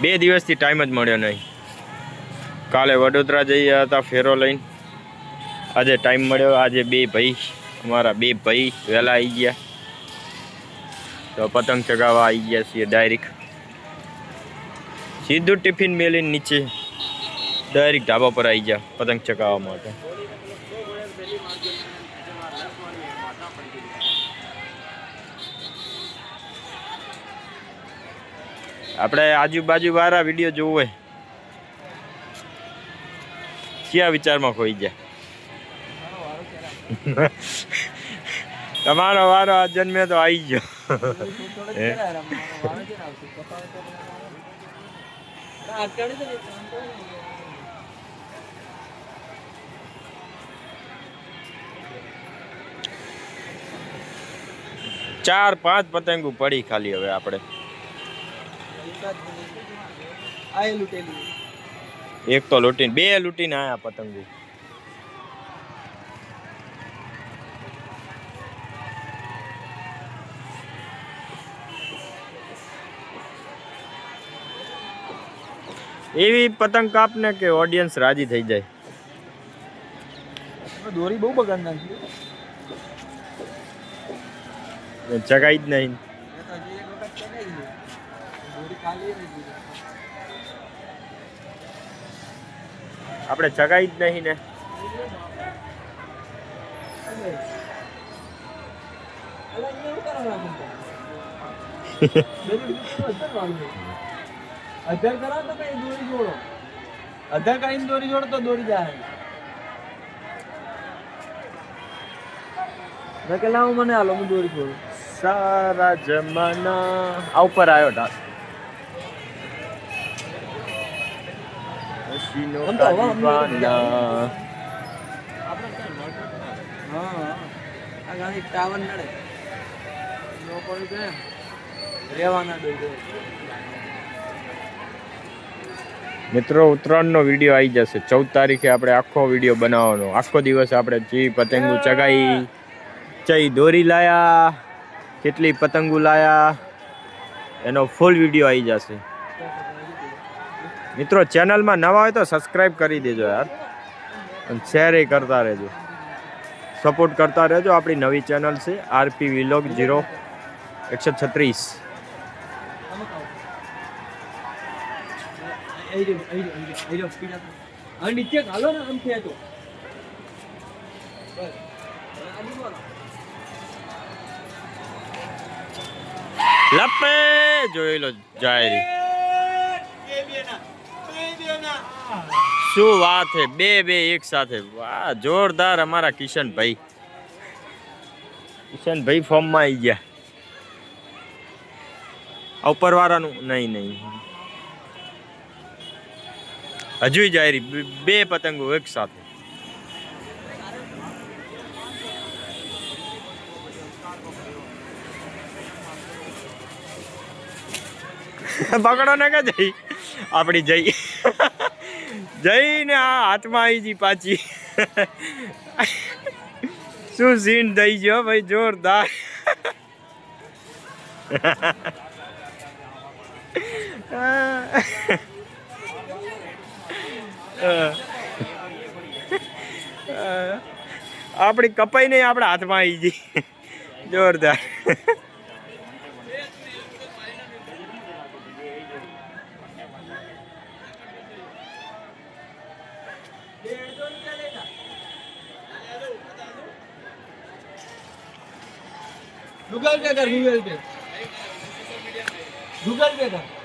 બે દિવસથી ટાઈમ જ મળ્યો નહીં. કાલે વડોદરા જઈએ હતા ફેરો લઈને. આજે ટાઈમ મળ્યો. આજે બે ભાઈ, અમારા બે ભાઈ વહેલા આવી ગયા. તો પતંગ ચગાવવા આવી ગયા છીએ ડાયરેક્ટ સીધું ટિફિન મેલીને નીચે ડાયરેક્ટ ઢાબા પર આવી ગયા પતંગ ચગાવવા માટે. આપણે આજુબાજુ વાળા વીડિયો જોવું હોય. ક્યાં વિચારમાં ખોઈ ગયા? તમારો વારો આ જન્મે તો આવી ગયો. ચાર પાંચ પતંગો પડી ખાલી હવે આપણે. એક તો લૂટીને બે લૂટીને આયા પતંગો. એવી પતંગ કાપને કે ઓડિયન્સ રાજી થઈ જાય. દોરી બહુ બગાડ નાખી. જગાઈ જ નહીં. આપણે જગાઈ જ નહીં ને. અધર કરા તો કઈ દોરી જોડો. અધર કરીને દોરી જોડો તો દોરી જાય. મેં કે લાવો મને હાલો હું દોરી જોડું સારા જમાના. આ ઉપર આવ્યો ઢાલ તો હવા હા આ ગાડી ટાવર નડે. લોકો કે રેવાના દઈ દે. મિત્રો ઉત્તરાયણનો વીડિયો આવી જશે. ચૌદ તારીખે આપણે આખો વીડિયો બનાવવાનો. આખો દિવસ આપણે ચી પતંગો ચગાઈ ચઈ દોરી લાયા કેટલી પતંગો લાયા એનો ફૂલ વીડિયો આવી જશે. મિત્રો ચેનલમાં નવા હોય તો સબસ્ક્રાઈબ કરી દેજો યાર. અને શેર કરતા રહેજો. સપોર્ટ કરતા રહેજો. આપણી નવી ચેનલ છે આરપી વિલોગ જીરો એકસો છત્રીસ. નીચે ને. લપે, જોઈ લો શું વાત છે બે બે, એક સાથે. વાહ, જોરદાર અમારા કિશનભાઈ. કિશનભાઈ ફોર્મમાં આવી ગયા. ઉપરવાળાનું નહીં નહીં. હજુ જાયરી બે પતંગો એક સાથે. પકડો ને કે જઈ? આપણી જઈ. જઈને આ હાથમાં આવી જી પાછી. શું સીન થઈ ગયો ભાઈ, જોરદાર. આપણી કપાઈ નહીં, આપણા હાથમાં આવી ગઈ જોરદાર. ગૂગલ પે કર ગૂગલ પે ગૂગલ પે કર